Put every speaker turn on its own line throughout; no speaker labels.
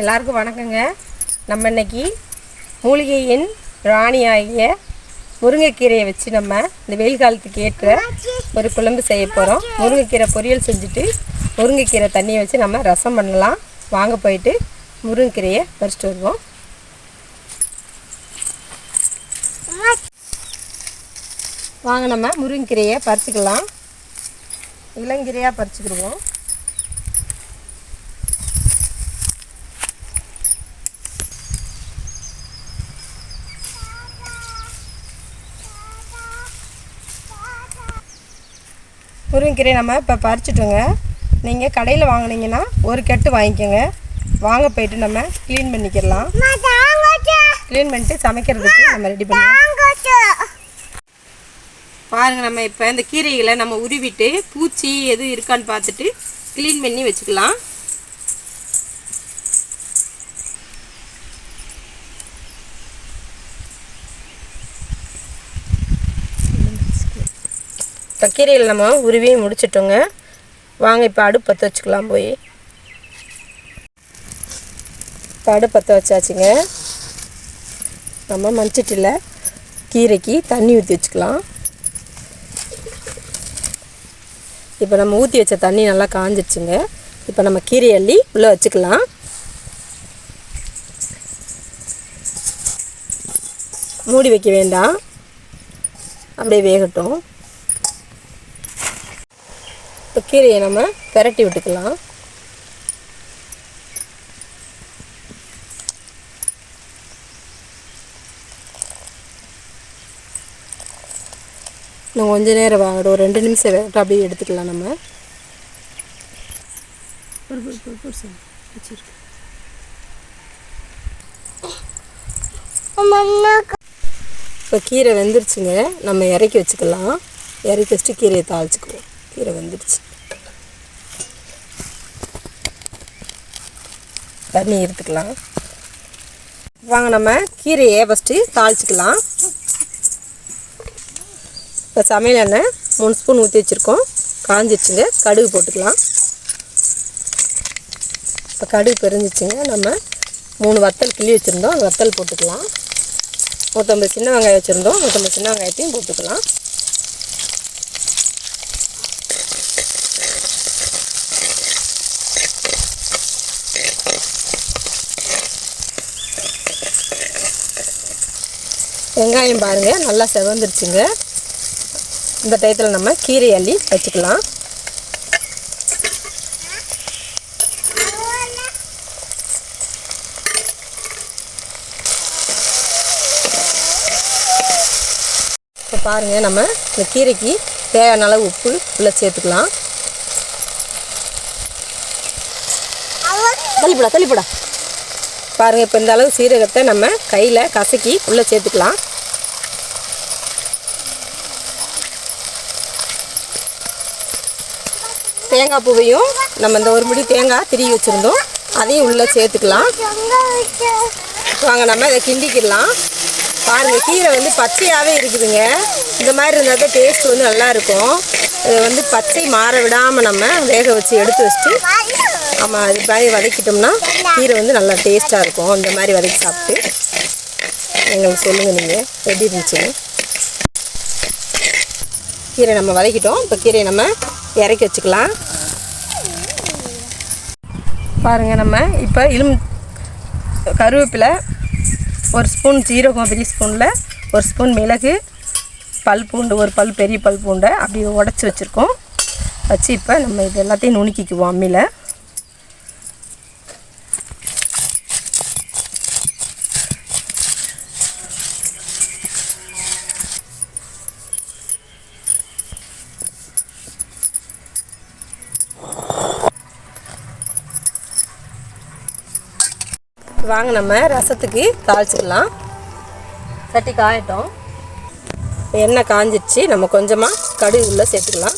எல்லாருக்கும் வணக்கங்க. நம்ம இன்னைக்கு மூலிகையின் ராணி ஆகிய முருங்கைக்கீரையை வச்சு நம்ம இந்த வெயில் காலத்துக்கு ஏற்ற ஒரு குழம்பு செய்ய போகிறோம் முருங்கைக்கீரை பொரியல் செஞ்சுட்டு முருங்கைக்கீரை தண்ணியை வச்சு நம்ம ரசம் பண்ணலாம். வாங்க போயிட்டு முருங்கைக்கீரையை பறிச்சிட்டு வருவோம். வாங்க நம்ம முருங்கைக்கீரையை பறிச்சுக்கலாம். இளங்கீரையாக பறிச்சுக்கிடுவோம். முருங்கைக்கீரை நம்ம இப்போ பறிச்சிட்டோங்க. நீங்கள் கடையில் வாங்குனீங்கன்னா ஒரு கட்டு வாங்கிக்கோங்க. வாங்க போயிட்டு நம்ம க்ளீன் பண்ணிக்கிடலாம். க்ளீன் பண்ணிட்டு சமைக்கிறதுக்கு நம்ம ரெடி பண்ணலாம். பாருங்க நம்ம இப்போ இந்த கீரைகளை நம்ம உருவிட்டு பூச்சி எதுவும் இருக்கான்னு பார்த்துட்டு க்ளீன் பண்ணி வச்சுக்கலாம். இப்போ கீரையில் நம்ம உருவி முடிச்சிட்டோங்க. வாங்க இப்போ அடுப்பு பற்ற வச்சுக்கலாம் போய். இப்போ அடுப்பு பற்ற வச்சாச்சுங்க. நம்ம மண்சட்டியில் கீரைக்கு தண்ணி ஊற்றி வச்சுக்கலாம். இப்போ நம்ம ஊற்றி வச்ச தண்ணி நல்லா காஞ்சிடுச்சுங்க இப்போ நம்ம கீரை அள்ளி உள்ளே வச்சுக்கலாம். மூடி வைக்க வேண்டாம். அப்படியே வேகட்டும். கீரையை நம்ம பெரட்டி விட்டுக்கலாம். இன்னும் கொஞ்ச நேரம் வாங்கட்டும். ஒரு ரெண்டு நிமிஷம் வேகட்டும் அப்படியே எடுத்துக்கலாம் நம்ம. இப்போ கீரை வெந்துருச்சுங்க. நம்ம இறக்கி வச்சுக்கலாம். இறக்கி வச்சுட்டு கீரையை தாளிச்சுக்குவோம். கீரை வெந்துருச்சு. தண்ணி எடுத்துக்கலாம். வாங்க நம்ம கீரையை ஃபஸ்ட்டு தாளிச்சிக்கலாம். இப்போ சமையல் எண்ணெய் மூணு ஸ்பூன் ஊற்றி வச்சுருக்கோம். காஞ்சிடுச்சுங்க கடுகு போட்டுக்கலாம். இப்போ கடுகு பெருந்துச்சுங்க நம்ம மூணு வத்தல் கிள்ளி வச்சுருந்தோம் வத்தல் போட்டுக்கலாம். நூற்றம்பது சின்ன வெங்காயம் வச்சுருந்தோம் நூற்றம்பது சின்ன வெங்காயத்தையும் போட்டுக்கலாம். வெங்காயம் பாருங்கள் நல்லா செவந்துருச்சுங்க. இந்த டயத்தில் நம்ம கீரை அள்ளி வச்சுக்கலாம். இப்போ பாருங்கள் நம்ம இந்த கீரைக்கு தேவையான அளவு உப்பு உள்ளே சேர்த்துக்கலாம். தள்ளிப்படா தள்ளிப்படா. பாருங்கள் இப்போ இந்த அளவு சீரகத்தை நம்ம கையில் கசக்கி உள்ளே சேர்த்துக்கலாம். தேங்காய் பூவையும் நம்ம இந்த ஒரு முடி தேங்காய் திருவி வச்சுருந்தோம். அதையும் உள்ளே சேர்த்துக்கலாம். வாங்க நம்ம இதை கிண்டிக்கிடலாம். பாருங்கள் கீரை வந்து பச்சையாகவே இருக்குதுங்க. இந்த மாதிரி இருந்தால் தான் டேஸ்ட் வந்து நல்லா இருக்கும். இதை வந்து பச்சை மாற விடாமல் நம்ம வேக வச்சு எடுத்து வச்சுட்டு ஆமாம் அது மாதிரி வதக்கிட்டோம்னா கீரை வந்து நல்லா டேஸ்ட்டாக இருக்கும். இந்த மாதிரி வதக்கி சாப்பிட்டு எங்களுக்கு சொல்லுங்கள் நீங்கள் எப்படி இருந்துச்சுன்னு. கீரை நம்ம வதக்கிட்டோம். இப்போ கீரையை நம்ம இறக்கி வச்சுக்கலாம். பாருங்கள் நம்ம இப்போ இலும் கருவேப்பிலை ஒரு ஸ்பூன் ஜீரகம் பெரிய ஸ்பூனில் ஒரு ஸ்பூன் மிளகு பல் பூண்டு ஒரு பல் பெரிய பல் பூண்டை அப்படி உடச்சி வச்சுருக்கோம். வச்சு இப்போ நம்ம இது எல்லாத்தையும் நுணுக்கிக்குவோம் அம்மியில். வாங்க நம்ம ரசத்துக்கு தாளிச்சிக்கலாம். சட்டி காயட்டும் எண்ணெய் காஞ்சிடுச்சு நம்ம கொஞ்சமாக கடுகு உள்ளே சேர்த்துக்கலாம்.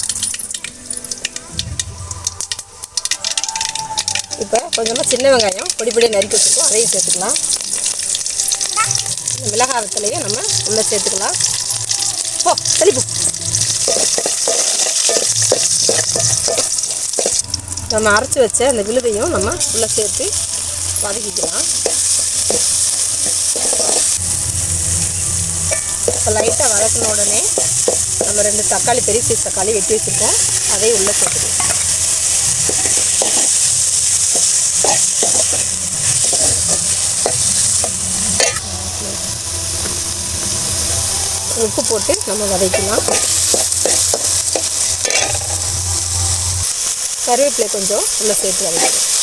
இப்போ கொஞ்சமாக சின்ன வெங்காயம் பொடி பொடி நறுக்கி வச்சுக்கலாம் அதையும் சேர்த்துக்கலாம். இந்த நம்ம உள்ளே சேர்த்துக்கலாம். ஓ தெளிப்பு நம்ம அரைச்சி வச்ச அந்த விழுதையும் நம்ம உள்ளே சேர்த்து வதக்கிக்கலாம் இப்போ லைட்டாக வதக்கின உடனே நம்ம ரெண்டு தக்காளி பெரிய பீஸ் தக்காளி வெட்டி வச்சுருக்கோம் அதையும் உள்ளே சேர்த்துக்கலாம். உப்பு போட்டு நம்ம வதக்கலாம். கருவேப்பிலை கொஞ்சம் உள்ளே சேர்த்து வதக்கலாம்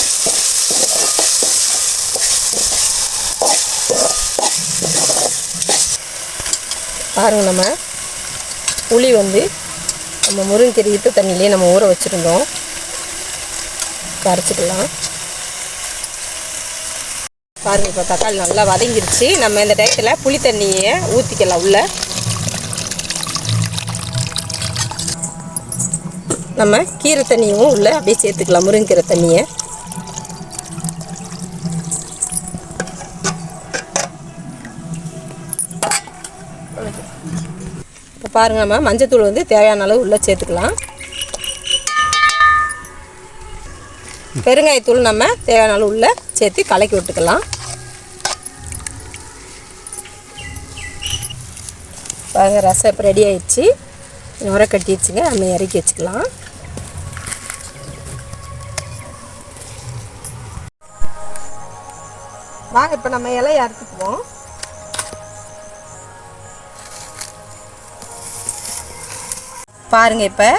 பாருங்கள் நம்ம புளி வந்து நம்ம முருங்கீரை இட்டு தண்ணியிலே நம்ம ஊற வச்சுருந்தோம். கரைச்சிக்கலாம் பாருங்கள் இப்போ தக்காளி நல்லா வதங்கிருச்சு. நம்ம இந்த டயத்தில் புளி தண்ணியை ஊற்றிக்கலாம் உள்ள. நம்ம கீரை தண்ணியும் உள்ள அப்படியே சேர்த்துக்கலாம் முருங்கீரை தண்ணியை. பாருங்கள் பாருங்க நம்ம மஞ்சத்தூள் வந்து தேவையான அளவு உள்ளே சேர்த்துக்கலாம். பெருங்காயத்தூள் நம்ம தேவையான அளவு உள்ளே சேர்த்து கலக்கி விட்டுக்கலாம். பாருங்க ரசம் இப்போ ரெடி ஆயிடுச்சு. நுர கட்டிடுச்சுங்க. நம்ம இறக்கி வச்சுக்கலாம். வாங்க இப்போ நம்ம இலையை அறுத்துக்குவோம். பாருங்கள் இப்போ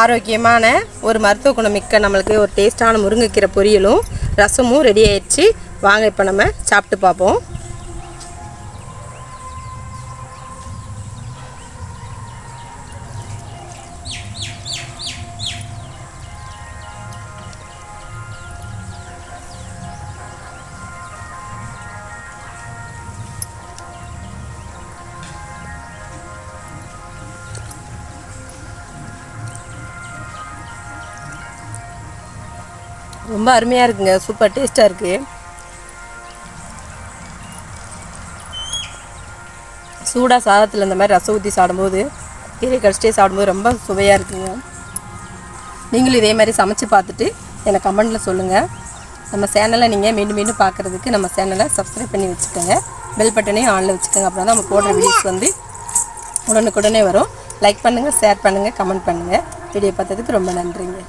ஆரோக்கியமான ஒரு மருத்துவ குணம் மிக்க நம்மளுக்கு ஒரு டேஸ்ட்டான முருங்கைக்கீரை பொரியலும் ரசமும் ரெடி ஆயிடுச்சு. வாங்க இப்போ நம்ம சாப்பிட்டு பார்ப்போம். ரொம்ப அருமையாக இருக்குங்க. சூப்பர் டேஸ்ட்டாக இருக்குது சூடாக சாதத்தில் இந்த மாதிரி ரசம் ஊற்றி சாப்பிடும்போது கீரை கடிச்சிட்டே சாப்பிடும்போது ரொம்ப சுவையாக இருக்குங்க. நீங்களும் இதே மாதிரி சமைச்சு பார்த்துட்டு எனக்கு கமெண்டில் சொல்லுங்கள் நம்ம சேனலை நீங்கள் மீண்டும் மீண்டும் பார்க்குறதுக்கு நம்ம சேனலை சப்ஸ்கிரைப் பண்ணி வச்சுக்கோங்க. பெல் பட்டனையும் ஆனில் வச்சுக்கோங்க. அப்புறம் தான் நம்ம போடுற வீடியோஸ் வந்து உடனுக்குடனே வரும். லைக் பண்ணுங்கள் ஷேர் பண்ணுங்கள் கமெண்ட் பண்ணுங்கள் வீடியோ பார்த்ததுக்கு ரொம்ப நன்றிங்க.